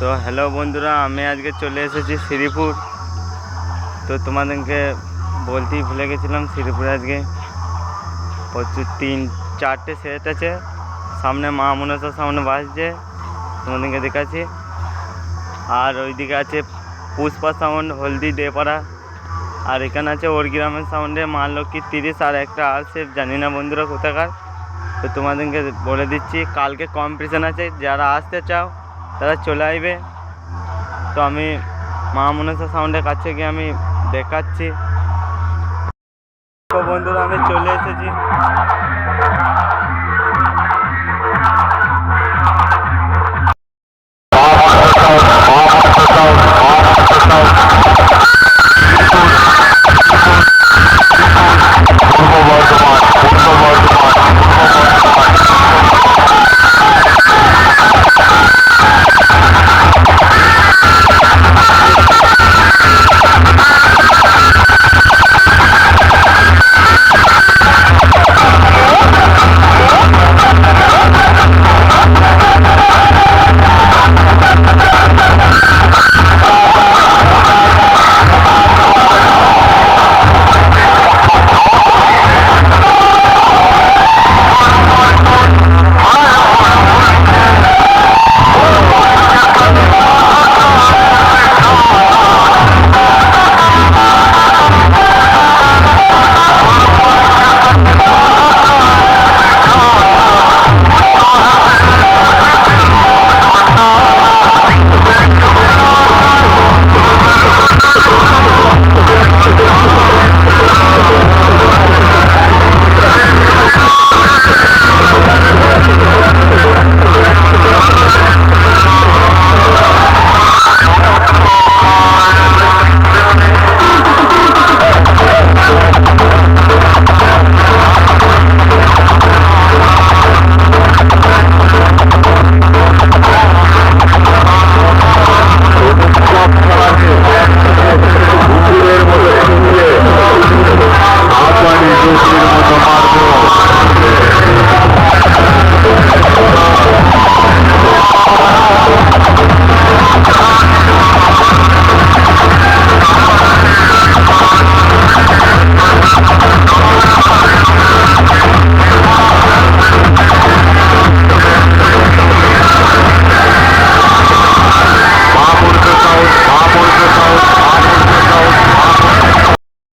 তো হ্যালো বন্ধুরা, আমি আজকে চলে এসেছি শ্রীপুর। তো তোমাদেরকে বলতেই ভুলে গেছিলাম, শ্রীপুরে আজকে প্রচুর তিন, চারটে সেট আছে। সামনে মা মনসার সামনে বাসছে, তোমাদেরকে দেখাচ্ছি। আর ওইদিকে আছে পুষ্পা সাউন্ড হলদি দেপাড়া। আর এখানে আছে ওর গ্রামের সাউন্ডে মা লক্ষ্মী তিরিশ, আর একটা আর সেফ জানি না বন্ধুরা কোথাকার। তো তোমাদেরকে বলে দিচ্ছি, কালকে কম্পিটিশান আছে, যারা আসতে চাও তারা চলে আসবে। তো আমি মা মনসা সাউন্ডের কাছে গিয়ে আমি দেখাচ্ছি। বন্ধুরা, আমি চলে এসেছি।